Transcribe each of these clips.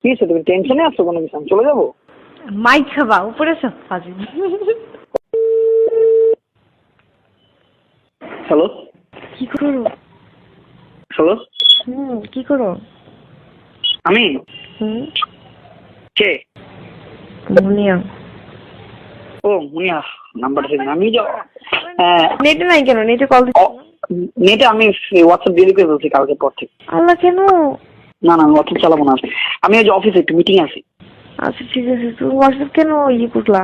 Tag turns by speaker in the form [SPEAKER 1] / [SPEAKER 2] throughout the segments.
[SPEAKER 1] কি হয়েছে? তুমি টেনশনে আছো কোনো কিছু? আমি চলে যাব?
[SPEAKER 2] মাইক খাবা উপরে সব ফাজিল।
[SPEAKER 1] হ্যালো?
[SPEAKER 2] কি করো?
[SPEAKER 1] হ্যালো?
[SPEAKER 2] হুম কি করো?
[SPEAKER 1] আমি?
[SPEAKER 2] হুম।
[SPEAKER 1] কে?
[SPEAKER 2] মুনিয়া।
[SPEAKER 1] ও মুনিয়া নাম্বারটা দিন আমি যা হ্যাঁ।
[SPEAKER 2] নেটে নাই কেন? নেটে কল দিচ্ছি
[SPEAKER 1] নেটে আমি হোয়াটসঅ্যাপ দিয়ে করে বলছি কালকে পর থেকে।
[SPEAKER 2] আল্লাহ কেন?
[SPEAKER 1] না না হোয়াটসঅ্যাপ চালাবো না আমি ওই যে অফিসে একটু মিটিং আছি।
[SPEAKER 2] আচ্ছা ঠিক আছে তুমি হোয়াটসঅ্যাপ কেন ইয়ে করলা?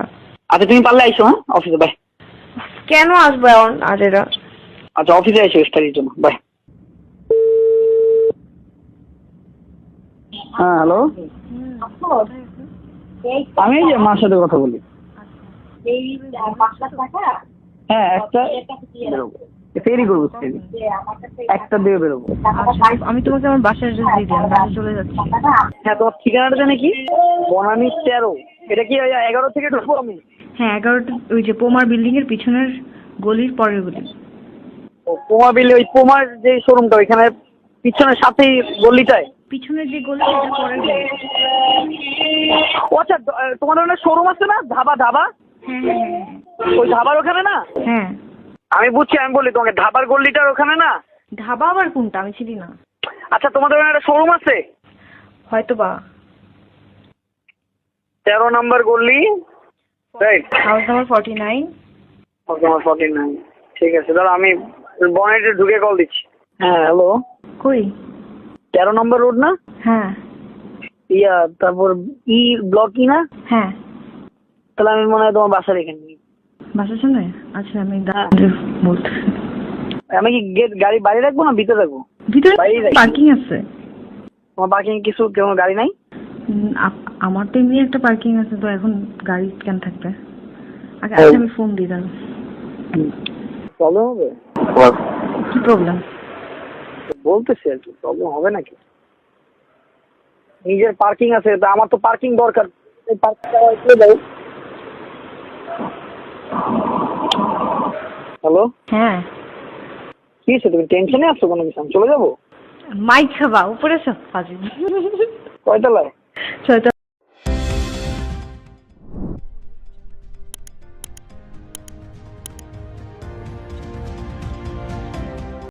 [SPEAKER 1] আচ্ছা তুমি পারলে আইসো হ্যাঁ? অফিসে বাই
[SPEAKER 2] কেন আসবে আজ এরা
[SPEAKER 1] আচ্ছা অফিসে আইসো স্টাডির জন্য বাই হ্যাঁ হ্যালো আমি যে মার সাথে কথা বলি। হ্যাঁ একটা ফেরি করব ফেরি একটা দিয়ে বেরোবো।
[SPEAKER 2] আমি তোমাকে আমার বাসার অ্যাড্রেস দিয়ে দিই আমি বাসায় চলে যাচ্ছি।
[SPEAKER 1] হ্যাঁ তোমার ঠিকানাটা জানে কি? বনানি তেরো। এটা কি এগারো থেকে ঢুকবো আমি?
[SPEAKER 2] হ্যাঁ এগারোটা ওই যে পোমার বিল্ডিং এর পিছনের গলির পরের গলি।
[SPEAKER 1] পোমা বিলে ওই পোমার যে শোরুমটা ওইখানে পিছনের সাথেই গলিটায়?
[SPEAKER 2] পিছনের যে গলি সেটা পরের গলি।
[SPEAKER 1] ও আচ্ছা তোমাদের ওখানে শোরুম আছে না? ধাবা ধাবা?
[SPEAKER 2] হ্যাঁ হ্যাঁ হ্যাঁ।
[SPEAKER 1] ওই ধাবার ওখানে না?
[SPEAKER 2] হ্যাঁ।
[SPEAKER 1] আমি বুঝছি আমি বলি তোমাকে ধাবার গল্লিটার ওখানে না?
[SPEAKER 2] ধাবা আবার কোনটা? আমি চিনি না।
[SPEAKER 1] আচ্ছা তোমাদের ওখানে একটা শোরুম আছে?
[SPEAKER 2] হয়তো বা
[SPEAKER 1] তেরো number গল্লি। Right
[SPEAKER 2] house number forty nine
[SPEAKER 1] তোমার ফর্টি নাইন ঠিক আছে দাদা আমি বনেটে ঢুকে কল দিচ্ছি। হ্যাঁ হ্যালো
[SPEAKER 2] কই?
[SPEAKER 1] তেরো নম্বর রোড না?
[SPEAKER 2] হ্যাঁ।
[SPEAKER 1] ইয়া তারপর ই ব্লক ই না?
[SPEAKER 2] হ্যাঁ।
[SPEAKER 1] তাহলে আমি মনে হয় তোমার বাসার এখানে
[SPEAKER 2] বাসার সামনে আচ্ছা আমি
[SPEAKER 1] হ্যাঁ।
[SPEAKER 2] বলতেছি
[SPEAKER 1] আমি কি গেট গাড়ি বাইরে রাখব না ভিতরে রাখব?
[SPEAKER 2] ভিতরে পার্কিং আছে।
[SPEAKER 1] তোমার পার্কিং কিছু কোনো গাড়ি নাই?
[SPEAKER 2] আমার তো এমনি একটা পার্কিং আছে তো এখন গাড়ি কেন থাকবে? আগে আচ্ছা আমি ফোন দিই দাঁড়ান
[SPEAKER 1] প্রবলেম হবে?
[SPEAKER 2] কি প্রবলেম
[SPEAKER 1] বলতেছি আর কি প্রবলেম হবে নাকি? নিজের পার্কিং আছে তা আমার তো পার্কিং দরকার। এই পার্কিংটা করে দাও হ্যালো
[SPEAKER 2] হ্যাঁ।
[SPEAKER 1] কি হয়েছে? তুমি টেনশনে আছো কোনো কিছু? আমি চলে যাব?
[SPEAKER 2] মাইক খাবা উপরে সব ফাজিল
[SPEAKER 1] কয়তলায়?
[SPEAKER 2] ছয়টা